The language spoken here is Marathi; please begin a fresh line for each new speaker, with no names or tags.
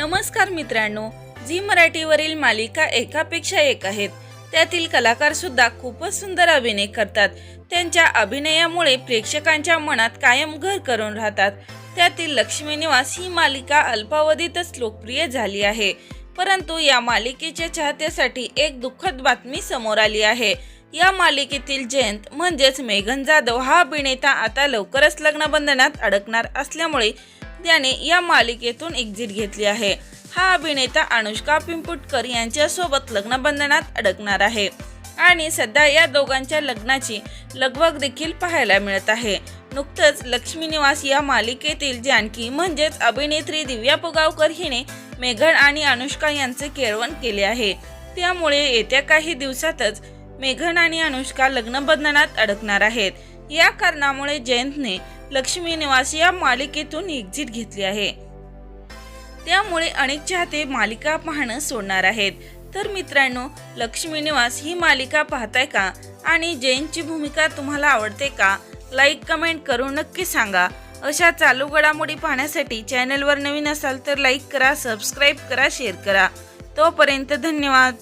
नमस्कार मित्रांनो झी मराठीवरील मालिका एकापेक्षा एक आहेत. त्यातील कलाकार सुद्धा खूपच सुंदर अभिनय करतात. त्यांच्या अभिनयामुळे प्रेक्षकांच्या मनात कायम घर करून राहतात. त्यातील लक्ष्मी निवास ही मालिका अल्पावधीतच लोकप्रिय झाली आहे. परंतु या मालिकेच्या चाहत्यासाठी एक दुःखद बातमी समोर आली आहे. या मालिकेतील जयंत म्हणजेच मेघन जाधव हा अभिनेता आता लवकरच लग्नबंधनात अडकणार असल्यामुळे त्याने या मालिकेतून एक्झिट घेतली आहे. हा अभिनेता अनुष्का पिंपुटकर यांच्यासोबत लग्नबंधनात अडकणार आहे. आणि सध्या या दोघांच्या लग्नाची लगबग देखील पाहायला मिळत आहे. नुकतंच लक्ष्मीनिवास या मालिकेतील जानकी म्हणजेच अभिनेत्री दिव्या पुगावकर हिने मेघन आणि अनुष्का यांचे केळवण केले आहे. त्यामुळे येत्या काही दिवसातच मेघन आणि अनुष्का लग्नबंधनात अडकणार आहेत. या कारणामुळे जयंतने लक्ष्मी निवास या मालिकेतून एक्झिट घेतली आहे. त्यामुळे अनेक चाहते मालिका पाहणं सोडणार आहेत. तर मित्रांनो लक्ष्मी निवास ही मालिका पाहताय का? आणि जैनची भूमिका तुम्हाला आवडते का? लाईक कमेंट करून नक्की सांगा. अशा चालू घडामोडी पाहण्यासाठी चॅनलवर नवीन असाल तर लाईक करा सबस्क्राईब करा शेअर करा. तोपर्यंत धन्यवाद.